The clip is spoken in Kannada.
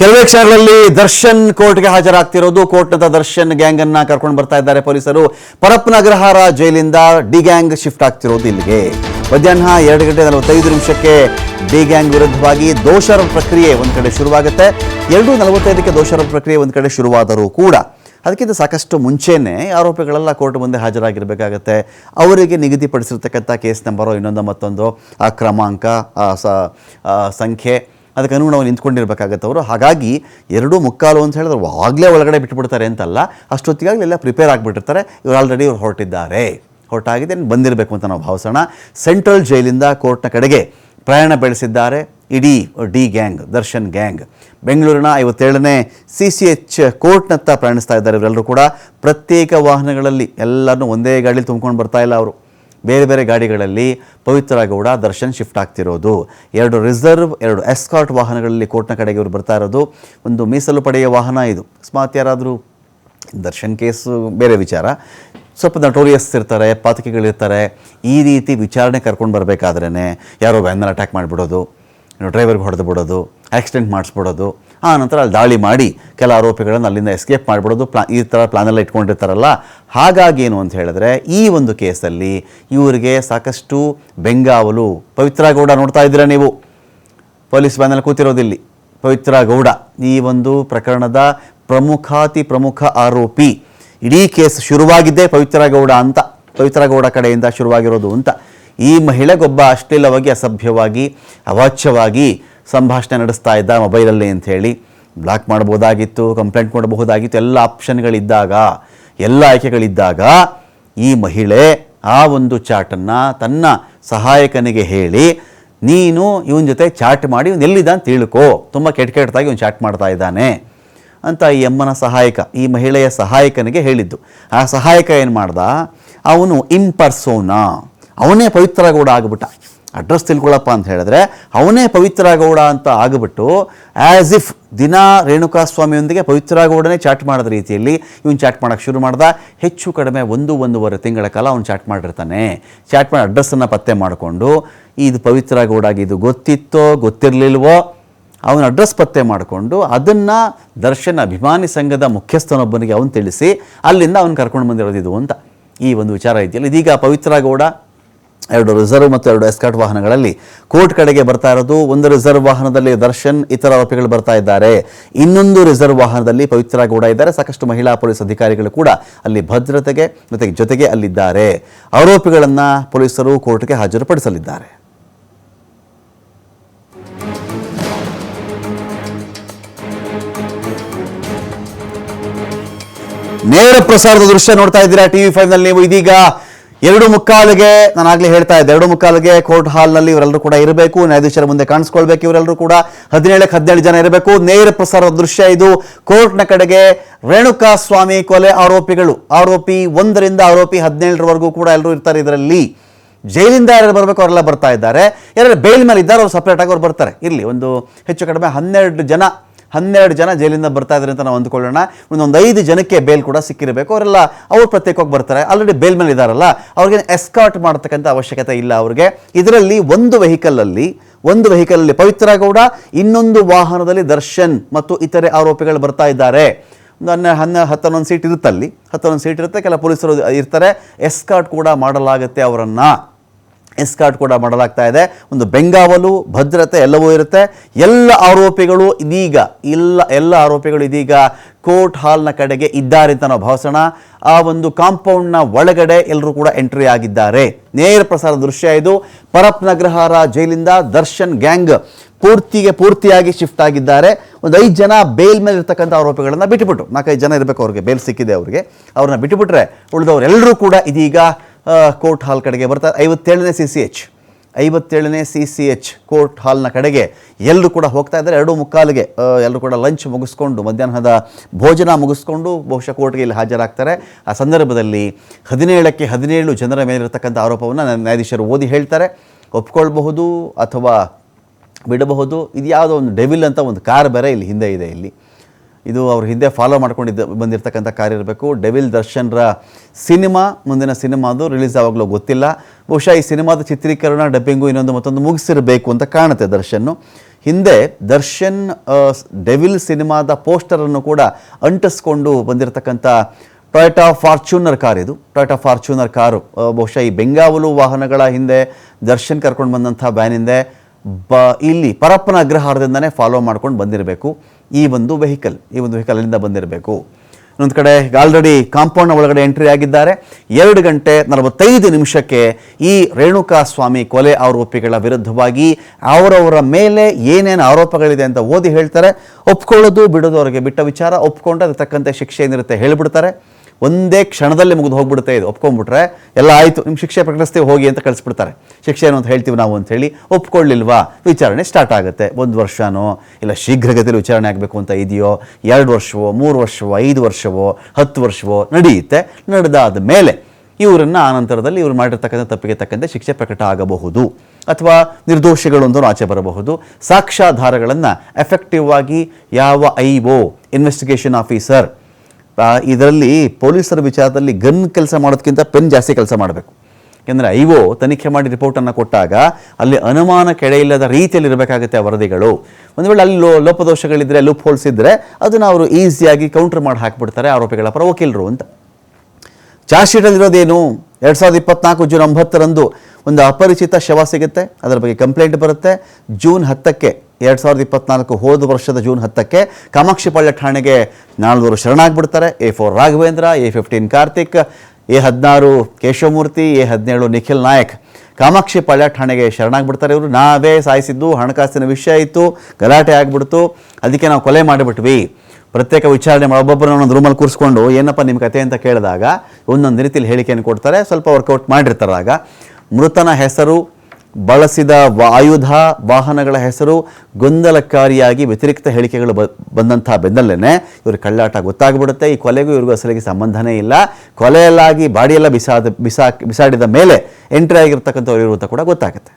ಕೆಲವೇ ಕ್ಷಣಗಳಲ್ಲಿ ದರ್ಶನ್ ಕೋರ್ಟ್ಗೆ ಹಾಜರಾಗ್ತಿರೋದು. ಕೋರ್ಟ್ನ ದರ್ಶನ್ ಗ್ಯಾಂಗ್ ಅನ್ನ ಕರ್ಕೊಂಡು ಬರ್ತಾ ಇದ್ದಾರೆ ಪೊಲೀಸರು. ಪರಪ್ಪನಗ್ರಹಾರ ಜೈಲಿಂದ ಡಿ ಗ್ಯಾಂಗ್ ಶಿಫ್ಟ್ ಆಗ್ತಿರೋದು ಇಲ್ಲಿಗೆ. ಮಧ್ಯಾಹ್ನ ಎರಡು ಗಂಟೆ ನಲವತ್ತೈದು ನಿಮಿಷಕ್ಕೆ ಡಿ ಗ್ಯಾಂಗ್ ವಿರುದ್ಧವಾಗಿ ದೋಷಾರೋಪ ಪ್ರಕ್ರಿಯೆ ಒಂದು ಕಡೆ ಶುರುವಾಗುತ್ತೆ. ಎರಡು ನಲವತ್ತೈದಕ್ಕೆ ದೋಷಾರೋಪ ಪ್ರಕ್ರಿಯೆ ಒಂದು ಕಡೆ ಶುರುವಾದರೂ ಕೂಡ ಅದಕ್ಕಿಂತ ಸಾಕಷ್ಟು ಮುಂಚೆನೇ ಆರೋಪಿಗಳೆಲ್ಲ ಕೋರ್ಟ್ ಮುಂದೆ ಹಾಜರಾಗಿರಬೇಕಾಗತ್ತೆ. ಅವರಿಗೆ ನಿಗದಿಪಡಿಸಿರ್ತಕ್ಕಂಥ ಕೇಸ್ ನಂಬರು ಇನ್ನೊಂದು ಮತ್ತೊಂದು. ಆ ಕ್ರಮಾಂಕ ಸಂಖ್ಯೆ ಅದಕ್ಕೆ ಅನುಗುಣವಾಗಿ ನಿಂತ್ಕೊಂಡಿರ್ಬೇಕಾಗತ್ತೆ ಅವರು ಹಾಗಾಗಿ ಎರಡೂ ಮುಕ್ಕಾಲು ಅಂತ ಹೇಳಿದ್ರೆ ಆಗಲೇ ಒಳಗಡೆ ಬಿಟ್ಬಿಡ್ತಾರೆ ಅಂತಲ್ಲ ಅಷ್ಟೊತ್ತಿಗಾಗಲಿ ಎಲ್ಲ ಪ್ರಿಪೇರ್ ಆಗಿಬಿಟ್ಟಿರ್ತಾರೆ. ಇವ್ರು ಆಲ್ರೆಡಿ ಇವ್ರು ಹೊರಟಿದ್ದಾರೆ. ಹೊರಟಾಗಿದೆ ಬಂದಿರಬೇಕು ಅಂತ ನಾವು ಭಾವಿಸೋಣ. ಸೆಂಟ್ರಲ್ ಜೈಲಿಂದ ಕೋರ್ಟ್ನ ಕಡೆಗೆ ಪ್ರಯಾಣ ಬೆಳೆಸಿದ್ದಾರೆ ಇಡೀ ಡಿ ಗ್ಯಾಂಗ್, ದರ್ಶನ್ ಗ್ಯಾಂಗ್. ಬೆಂಗಳೂರಿನ ಐವತ್ತೇಳನೇ ಸಿ ಸಿ ಎಚ್ ಕೋರ್ಟ್ನತ್ತ ಪ್ರಯಾಣಿಸ್ತಾ ಇದ್ದಾರೆ ಇವರೆಲ್ಲರೂ ಕೂಡ. ಪ್ರತ್ಯೇಕ ವಾಹನಗಳಲ್ಲಿ ಎಲ್ಲರನ್ನೂ ಒಂದೇ ಗಾಡಿಲಿ ತುಂಬ್ಕೊಂಡು ಬರ್ತಾ ಇಲ್ಲ ಅವರು. ಬೇರೆ ಬೇರೆ ಗಾಡಿಗಳಲ್ಲಿ ಪವಿತ್ರ ಗೌಡ ದರ್ಶನ್ ಶಿಫ್ಟ್ ಆಗ್ತಿರೋದು. ಎರಡು ರಿಸರ್ವ್, ಎರಡು ಎಸ್ಕಾರ್ಟ್ ವಾಹನಗಳಲ್ಲಿ ಕೋರ್ಟ್ನ ಕಡೆಗೆ ಇವರು ಬರ್ತಾ ಇರೋದು. ಒಂದು ಮೀಸಲು ಪಡೆಯ ವಾಹನ ಇದು. ಅಕಸ್ಮಾತ್ ಯಾರಾದರೂ? ದರ್ಶನ್ ಕೇಸು, ಬೇರೆ ವಿಚಾರ. ಸ್ವಲ್ಪ ನಟೋರಿಯಸ್ ಇರ್ತಾರೆ ಪಾತಕಿಗಳಿರ್ತಾರೆ ಈ ರೀತಿ ವಿಚಾರಣೆ ಕರ್ಕೊಂಡು ಬರಬೇಕಾದ್ರೇ ಯಾರೋ ವ್ಯಾನಲ್ಲಿ ಅಟ್ಯಾಕ್ ಮಾಡಿಬಿಡೋದು ಡ್ರೈವರ್ಗೆ ಹೊಡೆದು ಬಿಡೋದು ಆಕ್ಸಿಡೆಂಟ್ ಮಾಡಿಸ್ಬಿಡೋದು. ಆ ನಂತರ ಅಲ್ಲಿ ದಾಳಿ ಮಾಡಿ ಕೆಲ ಆರೋಪಿಗಳನ್ನು ಅಲ್ಲಿಂದ ಎಸ್ಕೇಪ್ ಮಾಡಿಬಿಡೋದು ಪ್ಲಾ, ಈ ಥರ ಪ್ಲಾನೆಲ್ಲ ಇಟ್ಕೊಂಡಿರ್ತಾರಲ್ಲ, ಹಾಗಾಗಿ ಏನು ಅಂತ ಹೇಳಿದ್ರೆ ಈ ಒಂದು ಕೇಸಲ್ಲಿ ಇವರಿಗೆ ಸಾಕಷ್ಟು ಬೆಂಗಾವಲು, ಪವಿತ್ರ ಗೌಡ ನೋಡ್ತಾ ಇದ್ದೀರಾ ನೀವು? ಪೊಲೀಸ್ ವ್ಯಾನಲ್ಲಿ ಕೂತಿರೋದಿಲ್ಲಿ, ಪವಿತ್ರ ಗೌಡ. ಈ ಒಂದು ಪ್ರಕರಣದ ಪ್ರಮುಖಾತಿ ಪ್ರಮುಖ ಆರೋಪಿ. ಇಡೀ ಕೇಸ್ ಶುರುವಾಗಿದ್ದೇ ಪವಿತ್ರ ಗೌಡ ಅಂತ, ಪವಿತ್ರ ಗೌಡ ಕಡೆಯಿಂದ ಶುರುವಾಗಿರೋದು ಅಂತ. ಈ ಮಹಿಳೆಗೊಬ್ಬ ಅಶ್ಲೀಲವಾಗಿ, ಅಸಭ್ಯವಾಗಿ, ಅವಾಚ್ಯವಾಗಿ ಸಂಭಾಷಣೆ ನಡೆಸ್ತಾ ಇದ್ದ ಮೊಬೈಲಲ್ಲಿ ಅಂಥೇಳಿ ಬ್ಲಾಕ್ ಮಾಡ್ಬೋದಾಗಿತ್ತು ಕಂಪ್ಲೇಂಟ್ ಮಾಡಬಹುದಾಗಿತ್ತು ಎಲ್ಲ ಆಪ್ಷನ್ಗಳಿದ್ದಾಗ, ಎಲ್ಲ ಆಯ್ಕೆಗಳಿದ್ದಾಗ ಈ ಮಹಿಳೆ ಆ ಒಂದು ಚಾಟನ್ನು ತನ್ನ ಸಹಾಯಕನಿಗೆ ಹೇಳಿ, ನೀನು ಇವನ ಜೊತೆ ಚಾಟ್ ಮಾಡಿ, ಇವನು ಎಲ್ಲಿದ್ದ ಅಂತ ತಿಳ್ಕೊ. ತುಂಬ ಕೆಟ್ಟ ಕೆಟ್ಟದಾಗಿ ಇವನು ಚಾಟ್ ಮಾಡ್ತಾ ಇದ್ದಾನೆ. ಅಂತ ಈ ಅಮ್ಮನ ಸಹಾಯಕ, ಈ ಮಹಿಳೆಯ ಸಹಾಯಕನಿಗೆ ಹೇಳಿದ್ದು. ಆ ಸಹಾಯಕ ಏನು ಮಾಡ್ದ? ಅವನು ಇನ್ ಪರ್ಸೋನಾ, ಅವನೇ ಪವಿತ್ರ ಕೂಡ ಆಗಿಬಿಟ್ಟ. ಅಡ್ರೆಸ್ ತಿಳ್ಕೊಳ್ಳಪ್ಪ ಅಂತ ಹೇಳಿದ್ರೆ ಅವನೇ ಪವಿತ್ರ ಗೌಡ ಅಂತ ಆಗಿಬಿಟ್ಟು ಆ್ಯಸ್ ಇಫ್ ದಿನ ರೇಣುಕಾ ಸ್ವಾಮಿಯೊಂದಿಗೆ ಪವಿತ್ರ ಗೌಡನೇ ಚಾಟ್ ಮಾಡಿದ ರೀತಿಯಲ್ಲಿ ಇವನು ಚಾಟ್ ಮಾಡೋಕ್ಕೆ ಶುರು ಮಾಡ್ದ. ಹೆಚ್ಚು ಕಡಿಮೆ ಒಂದು ಒಂದೂವರೆ ತಿಂಗಳ ಕಾಲ ಅವನು ಚಾಟ್ ಮಾಡಿರ್ತಾನೆ. ಚಾಟ್ ಮಾಡಿ ಅಡ್ರೆಸ್ಸನ್ನು ಪತ್ತೆ ಮಾಡಿಕೊಂಡು ಇದು ಪವಿತ್ರ ಗೌಡಾಗಿ ಇದು ಗೊತ್ತಿತ್ತೋ ಗೊತ್ತಿರಲಿಲ್ವೋ ಅವನ ಅಡ್ರೆಸ್ ಪತ್ತೆ ಮಾಡಿಕೊಂಡು ಅದನ್ನು ದರ್ಶನ ಅಭಿಮಾನಿ ಸಂಘದ ಮುಖ್ಯಸ್ಥನೊಬ್ಬನಿಗೆ ಅವನು ತಿಳಿಸಿ ಅಲ್ಲಿಂದ ಅವನು ಕರ್ಕೊಂಡು ಬಂದಿರೋದು ಇದು ಅಂತ ಈ ಒಂದು ವಿಚಾರ ಇದೆಯಲ್ಲ ಇದೀಗ ಪವಿತ್ರ ಗೌಡ ಎರಡು ರಿಸರ್ವ್ ಮತ್ತು ಎರಡು ಎಸ್ಕಾಟ್ ವಾಹನಗಳಲ್ಲಿ ಕೋರ್ಟ್ ಕಡೆಗೆ ಬರ್ತಾ ಇರೋದು. ಒಂದು ರಿಸರ್ವ್ ವಾಹನದಲ್ಲಿ ದರ್ಶನ್, ಇತರ ಆರೋಪಿಗಳು ಬರ್ತಾ ಇದ್ದಾರೆ. ಇನ್ನೊಂದು ರಿಸರ್ವ್ ವಾಹನದಲ್ಲಿ ಪವಿತ್ರ ಕೂಡ ಇದ್ದಾರೆ. ಸಾಕಷ್ಟು ಮಹಿಳಾ ಪೊಲೀಸ್ ಅಧಿಕಾರಿಗಳು ಕೂಡ ಅಲ್ಲಿ ಭದ್ರತೆಗೆ ಜೊತೆಗೆ ಜೊತೆಗೆ ಅಲ್ಲಿದ್ದಾರೆ ಆರೋಪಿಗಳನ್ನು ಪೊಲೀಸರು ಕೋರ್ಟ್ಗೆ ಹಾಜರುಪಡಿಸಲಿದ್ದಾರೆ. ನೇರ ಪ್ರಸಾರದ ದೃಶ್ಯ ನೋಡ್ತಾ ಇದ್ದೀರಾ ಟಿವಿ ಫೈವ್ನಲ್ಲಿ ನೀವು ಇದೀಗ. ಎರಡು ಮುಕ್ಕಾಲಿಗೆ ನಾನು ಆಗಲೇ ಹೇಳ್ತಾ ಇದ್ದೆ, ಎರಡು ಮುಕ್ಕಾಲಿಗೆ ಕೋರ್ಟ್ ಹಾಲ್ನಲ್ಲಿ ಇವರೆಲ್ಲರೂ ಕೂಡ ಇರಬೇಕು, ನ್ಯಾಯಾಧೀಶರ ಮುಂದೆ ಕಾಣಿಸ್ಕೊಳ್ಬೇಕು ಇವರೆಲ್ಲರೂ ಕೂಡ, ಹದಿನೇಳಕ್ಕೆ ಹದಿನೇಳು ಜನ ಇರಬೇಕು. ನೇರ ಪ್ರಸಾರದ ದೃಶ್ಯ ಇದು. ಕೋರ್ಟ್ನ ಕಡೆಗೆ ರೇಣುಕಾ ಸ್ವಾಮಿ ಕೊಲೆ ಆರೋಪಿಗಳು. ಆರೋಪಿ ಒಂದರಿಂದ ಆರೋಪಿ ಹದಿನೇಳರವರೆಗೂ ಕೂಡ ಎಲ್ಲರೂ ಇರ್ತಾರೆ ಇದರಲ್ಲಿ. ಜೈಲಿಂದ ಯಾರು ಬರಬೇಕು ಅವರೆಲ್ಲ ಬರ್ತಾ ಇದ್ದಾರೆ. ಯಾರು ಬೇಲ್ ಮೇಲೆ ಇದ್ದಾರೆ ಅವರು ಸಪ್ರೇಟಾಗಿ ಅವ್ರು ಬರ್ತಾರೆ. ಇರಲಿ, ಒಂದು ಹೆಚ್ಚು ಕಡಿಮೆ ಹನ್ನೆರಡು ಜನ ಹನ್ನೆರಡು ಜನ ಜೈಲಿಂದ ಬರ್ತಾ ಇದ್ದಾರೆ ಅಂತ ನಾವು ಅಂದ್ಕೊಳ್ಳೋಣ. ಒಂದು ಐದು ಜನಕ್ಕೆ ಬೇಲ್ ಕೂಡ ಸಿಕ್ಕಿರಬೇಕು. ಅವರೆಲ್ಲ ಅವ್ರು ಪ್ರತ್ಯೇಕವಾಗಿ ಬರ್ತಾರೆ. ಆಲ್ರೆಡಿ ಬೇಲ್ ಮೇಲೆ ಇದ್ದಾರಲ್ಲ ಅವ್ರಿಗೆ ಎಸ್ಕಾಟ್ ಮಾಡತಕ್ಕಂಥ ಅವಶ್ಯಕತೆ ಇಲ್ಲ ಅವ್ರಿಗೆ. ಇದರಲ್ಲಿ ಒಂದು ವೆಹಿಕಲಲ್ಲಿ ಒಂದು ವೆಹಿಕಲಲ್ಲಿ ಪವಿತ್ರ ಗೌಡ, ಇನ್ನೊಂದು ವಾಹನದಲ್ಲಿ ದರ್ಶನ್ ಮತ್ತು ಇತರೆ ಆರೋಪಿಗಳು ಬರ್ತಾ ಇದ್ದಾರೆ. ಒಂದು ಹನ್ನೆ ಹನ್ನ ಹತ್ತೊಂದೊಂದು ಸೀಟ್ ಇರುತ್ತಲ್ಲಿ. ಹತ್ತೊಂದು ಸೀಟ್ ಇರುತ್ತೆ. ಕೆಲ ಪೊಲೀಸರು ಇರ್ತಾರೆ. ಎಸ್ಕಾಟ್ ಕೂಡ ಮಾಡಲಾಗುತ್ತೆ ಅವರನ್ನು. ಎಸ್ಕಾಟ್ ಕೂಡ ಮಾಡಲಾಗ್ತಾ ಇದೆ. ಒಂದು ಬೆಂಗಾವಲು, ಭದ್ರತೆ ಎಲ್ಲವೂ ಇರುತ್ತೆ. ಎಲ್ಲ ಆರೋಪಿಗಳು ಇದೀಗ, ಇಲ್ಲ, ಎಲ್ಲ ಆರೋಪಿಗಳು ಇದೀಗ ಕೋರ್ಟ್ ಹಾಲ್ನ ಕಡೆಗೆ ಇದ್ದಾರೆ ಅಂತ ನಾವು ಭಾವಿಸೋಣ. ಆ ಒಂದು ಕಾಂಪೌಂಡ್ನ ಒಳಗಡೆ ಎಲ್ಲರೂ ಕೂಡ ಎಂಟ್ರಿ ಆಗಿದ್ದಾರೆ. ನೇರ ಪ್ರಸಾರ ದೃಶ್ಯ ಇದು. ಪರಪ್ ನಗರಹಾರ ಜೈಲಿಂದ ದರ್ಶನ್ ಗ್ಯಾಂಗ್ ಪೂರ್ತಿಗೆ ಪೂರ್ತಿಯಾಗಿ ಶಿಫ್ಟ್ ಆಗಿದ್ದಾರೆ. ಒಂದು ಐದು ಜನ ಬೇಲ್ ಮೇಲೆ ಇರ್ತಕ್ಕಂಥ ಆರೋಪಿಗಳನ್ನು ಬಿಟ್ಟುಬಿಟ್ಟು ನಾಲ್ಕೈದು ಜನ ಇರಬೇಕು ಅವ್ರಿಗೆ. ಬೇಲ್ ಸಿಕ್ಕಿದೆ ಅವರಿಗೆ. ಅವ್ರನ್ನ ಬಿಟ್ಟುಬಿಟ್ರೆ ಉಳಿದವರೆಲ್ಲರೂ ಕೂಡ ಇದೀಗ ಕೋರ್ಟ್ ಹಾಲ್ ಕಡೆಗೆ ಬರ್ತಾ, ಐವತ್ತೇಳನೇ ಸಿ ಸಿ ಎಚ್, ಐವತ್ತೇಳನೇ ಸಿ ಸಿ ಎಚ್ ಕೋರ್ಟ್ ಹಾಲ್ನ ಕಡೆಗೆ ಎಲ್ಲರೂ ಕೂಡ ಹೋಗ್ತಾ ಇದ್ದಾರೆ. ಎರಡು ಮುಕ್ಕಾಲಿಗೆ ಎಲ್ಲರೂ ಕೂಡ ಲಂಚ್ ಮುಗಿಸ್ಕೊಂಡು, ಮಧ್ಯಾಹ್ನದ ಭೋಜನ ಮುಗಿಸ್ಕೊಂಡು ಬಹುಶಃ ಕೋರ್ಟ್ಗೆ ಇಲ್ಲಿ ಹಾಜರಾಗ್ತಾರೆ. ಆ ಸಂದರ್ಭದಲ್ಲಿ ಹದಿನೇಳಕ್ಕೆ ಹದಿನೇಳು ಜನರ ಮೇಲಿರತಕ್ಕಂಥ ಆರೋಪವನ್ನು ನ್ಯಾಯಾಧೀಶರು ಓದಿ ಹೇಳ್ತಾರೆ. ಒಪ್ಕೊಳ್ಬಹುದು ಅಥವಾ ಬಿಡಬಹುದು. ಇದು ಯಾವುದೋ ಒಂದು ಡೆವಿಲ್ ಅಂತ ಒಂದು ಕಾರ್ ಬೇರೆ ಇಲ್ಲಿ ಹಿಂದೆ ಇದೆ ಇಲ್ಲಿ. ಇದು ಅವ್ರ ಹಿಂದೆ ಫಾಲೋ ಮಾಡ್ಕೊಂಡಿದ್ದ, ಬಂದಿರತಕ್ಕಂಥ ಕಾರ್ಯ ಇರಬೇಕು. ಡೆವಿಲ್ ದರ್ಶನ್ರ ಸಿನಿಮಾ, ಮುಂದಿನ ಸಿನಿಮಾ ಅದು ರಿಲೀಸ್ ಆವಾಗಲೂ ಗೊತ್ತಿಲ್ಲ. ಬಹುಶಃ ಈ ಸಿನಿಮಾದ ಚಿತ್ರೀಕರಣ ಡಬ್ಬಿಂಗು ಇನ್ನೊಂದು ಮತ್ತೊಂದು ಮುಗಿಸಿರಬೇಕು ಅಂತ ಕಾಣುತ್ತೆ ದರ್ಶನ್ನು. ಹಿಂದೆ ದರ್ಶನ್ ಡೆವಿಲ್ ಸಿನಿಮಾದ ಪೋಸ್ಟರನ್ನು ಕೂಡ ಅಂಟಿಸ್ಕೊಂಡು ಬಂದಿರತಕ್ಕಂಥ ಟೊಯೋಟಾ ಫಾರ್ಚೂನರ್ ಕಾರ್ ಇದು. ಟೊಯೋಟಾ ಫಾರ್ಚೂನರ್ ಕಾರು ಬಹುಶಃ ಈ ಬೆಂಗಾವಲು ವಾಹನಗಳ ಹಿಂದೆ ದರ್ಶನ್ ಕರ್ಕೊಂಡು ಬಂದಂಥ ಬ್ಯಾನಿಂದೆ ಬ, ಇಲ್ಲಿ ಪರಪ್ಪನ ಅಗ್ರಹಾರದಿಂದನೇ ಫಾಲೋ ಮಾಡ್ಕೊಂಡು ಬಂದಿರಬೇಕು. ಈ ಒಂದು ವೆಹಿಕಲ್ ಈ ಒಂದು ವೆಹಿಕಲ್ ಅಲ್ಲಿಂದ ಬಂದಿರಬೇಕು. ಇನ್ನೊಂದು ಕಡೆ ಆಲ್ರೆಡಿ ಕಾಂಪೌಂಡ್ನ ಒಳಗಡೆ ಎಂಟ್ರಿ ಆಗಿದ್ದಾರೆ. ಎರಡು ಗಂಟೆ ನಲವತ್ತೈದು ನಿಮಿಷಕ್ಕೆ ಈ ರೇಣುಕಾ ಸ್ವಾಮಿ ಕೊಲೆ ಆರೋಪಿಗಳ ವಿರುದ್ಧವಾಗಿ ಅವರವರ ಮೇಲೆ ಏನೇನು ಆರೋಪಗಳಿದೆ ಅಂತ ಓದಿ ಹೇಳ್ತಾರೆ. ಒಪ್ಕೊಳ್ಳೋದು, ಬಿಡೋದು ಅವರಿಗೆ ಬಿಟ್ಟ ವಿಚಾರ. ಒಪ್ಕೊಂಡ್ರೆ ಅದಕ್ಕೆ ತಕ್ಕಂತೆ ಶಿಕ್ಷೆ ಏನಿರುತ್ತೆ ಹೇಳಿಬಿಡ್ತಾರೆ. ಒಂದೇ ಕ್ಷಣದಲ್ಲಿ ಮುಗಿದು ಹೋಗ್ಬಿಡುತ್ತೆ ಇದು. ಒಪ್ಕೊಂಡ್ಬಿಟ್ರೆ ಎಲ್ಲ ಆಯಿತು ನಿಮ್ಮ ಶಿಕ್ಷೆ ಪ್ರಕಟಿಸ್ತೀವಿ, ಹೋಗಿ ಅಂತ ಕಳಿಸ್ಬಿಡ್ತಾರೆ. ಶಿಕ್ಷೆ ಏನು ಅಂತ ಹೇಳ್ತೀವಿ ನಾವು ಅಂತ ಒಪ್ಕೊಳ್ಳಿಲ್ವಾ? ವಿಚಾರಣೆ ಸ್ಟಾರ್ಟ್ ಆಗುತ್ತೆ. ಒಂದು ವರ್ಷನೋ, ಇಲ್ಲ ಶೀಘ್ರಗತಿಯಲ್ಲಿ ವಿಚಾರಣೆ ಆಗಬೇಕು ಅಂತ ಇದೆಯೋ, ಎರಡು ವರ್ಷವೋ, ಮೂರು ವರ್ಷವೋ, ಐದು ವರ್ಷವೋ, ಹತ್ತು ವರ್ಷವೋ ನಡೆಯುತ್ತೆ. ನಡೆದಾದ ಮೇಲೆ ಇವರನ್ನು ಆ ನಂತರದಲ್ಲಿ ಇವರು ಮಾಡಿರ್ತಕ್ಕಂಥ ತಪ್ಪಿಗೆ ತಕ್ಕಂತೆ ಶಿಕ್ಷೆ ಪ್ರಕಟ ಆಗಬಹುದು. ಅಥವಾ ನಿರ್ದೋಷಿಗಳೊಂದು ಆಚೆ ಬರಬಹುದು. ಸಾಕ್ಷ್ಯಾಧಾರಗಳನ್ನು ಎಫೆಕ್ಟಿವ್ ಆಗಿ ಯಾವ ಐ ಒ ಇನ್ವೆಸ್ಟಿಗೇಷನ್ ಆಫೀಸರ್ ಇದರಲ್ಲಿ ಪೊಲೀಸರ ವಿಚಾರದಲ್ಲಿ ಗನ್ ಕೆಲಸ ಮಾಡೋದಕ್ಕಿಂತ ಪೆನ್ ಜಾಸ್ತಿ ಕೆಲಸ ಮಾಡಬೇಕು. ಏಕೆಂದರೆ ಐ ಒ ತನಿಖೆ ಮಾಡಿ ರಿಪೋರ್ಟನ್ನು ಕೊಟ್ಟಾಗ ಅಲ್ಲಿ ಅನುಮಾನ ಕೆಳೆಯಿಲ್ಲದ ರೀತಿಯಲ್ಲಿ ಇರಬೇಕಾಗುತ್ತೆ ಆ ವರದಿಗಳು. ಒಂದು ವೇಳೆ ಅಲ್ಲಿ ಲೋ ಲೋಪದೋಷಗಳಿದ್ದರೆ ಲೂಪ್ ಹೋಲ್ಸ್ ಇದ್ದರೆ ಅದನ್ನು ಅವರು ಈಸಿಯಾಗಿ ಕೌಂಟರ್ ಮಾಡಿ ಹಾಕಿಬಿಡ್ತಾರೆ ಆರೋಪಿಗಳ ಪರ ವಕೀಲರು ಅಂತ. ಚಾರ್ಜ್ ಶೀಟಲ್ಲಿರೋದೇನು ಎರಡು ಸಾವಿರದ ಇಪ್ಪತ್ನಾಲ್ಕು ಜೂನ್ ಒಂಬತ್ತರಂದು ಒಂದು ಅಪರಿಚಿತ ಶವ ಸಿಗುತ್ತೆ, ಅದರ ಬಗ್ಗೆ ಕಂಪ್ಲೇಂಟ್ ಬರುತ್ತೆ. ಜೂನ್ ಹತ್ತಕ್ಕೆ ಎರಡು ಸಾವಿರದ ಇಪ್ಪತ್ನಾಲ್ಕು ಹೋದ ವರ್ಷದ ಜೂನ್ ಹತ್ತಕ್ಕೆ ಕಾಮಾಕ್ಷಿಪಾಳ್ಯ ಠಾಣೆಗೆ ನಾಲ್ವರು ಶರಣಾಗ್ಬಿಡ್ತಾರೆ. A four Raghavendra, A fifteen Karthik, A ಹದಿನಾರು ಕೇಶವಮೂರ್ತಿ, ಎ ಹದಿನೇಳು ನಿಖಿಲ್ ನಾಯಕ್ ಕಾಮಾಕ್ಷಿಪಾಳ್ಯ ಠಾಣೆಗೆ ಶರಣಾಗ್ಬಿಡ್ತಾರೆ. ಇವರು ನಾವೇ ಸಾಯಿಸಿದ್ದು, ಹಣಕಾಸಿನ ವಿಷಯ ಇತ್ತು, ಗಲಾಟೆ ಆಗಿಬಿಡ್ತು, ಅದಕ್ಕೆ ನಾವು ಕೊಲೆ ಮಾಡಿಬಿಟ್ವಿ. ಪ್ರತ್ಯೇಕ ವಿಚಾರಣೆ ಮಾಡಿ ಒಬ್ಬೊಬ್ಬರನ್ನ ಒಂದೊಂದು ರೂಮಲ್ಲಿ ಕೂರಿಸ್ಕೊಂಡು, ಏನಪ್ಪ ನಿಮ್ಮ ಕತೆ ಅಂತ ಕೇಳಿದಾಗ ಒಂದೊಂದು ರೀತಿಯಲ್ಲಿ ಹೇಳಿಕೆಯನ್ನು ಕೊಡ್ತಾರೆ. ಸ್ವಲ್ಪ ವರ್ಕೌಟ್ ಮಾಡಿರ್ತಾರೆ ಆಗ. ಮೃತನ ಹೆಸರು ಬಳಸಿದ ಆಯುಧ ವಾಹನಗಳ ಹೆಸರು ಗೊಂದಲಕಾರಿಯಾಗಿ ವ್ಯತಿರಿಕ್ತ ಹೇಳಿಕೆಗಳು ಬ ಬಂದಂಥ ಬೆನ್ನಲ್ಲೇ ಇವರು ಕಳ್ಳಾಟ ಗೊತ್ತಾಗ್ಬಿಡುತ್ತೆ. ಈ ಕೊಲೆಗೂ ಇವ್ರಿಗೂ ಅಸಲಿಗೆ ಸಂಬಂಧನೇ ಇಲ್ಲ. ಕೊಲೆಯಲ್ಲಾಗಿ ಬಾಡಿಯೆಲ್ಲ ಬಿಸಾದ ಬಿಸಾ ಬಿಸಾಡಿದ ಮೇಲೆ ಎಂಟ್ರಿ ಆಗಿರ್ತಕ್ಕಂಥವ್ರು ಇರುವಂತ ಕೂಡ ಗೊತ್ತಾಗುತ್ತೆ.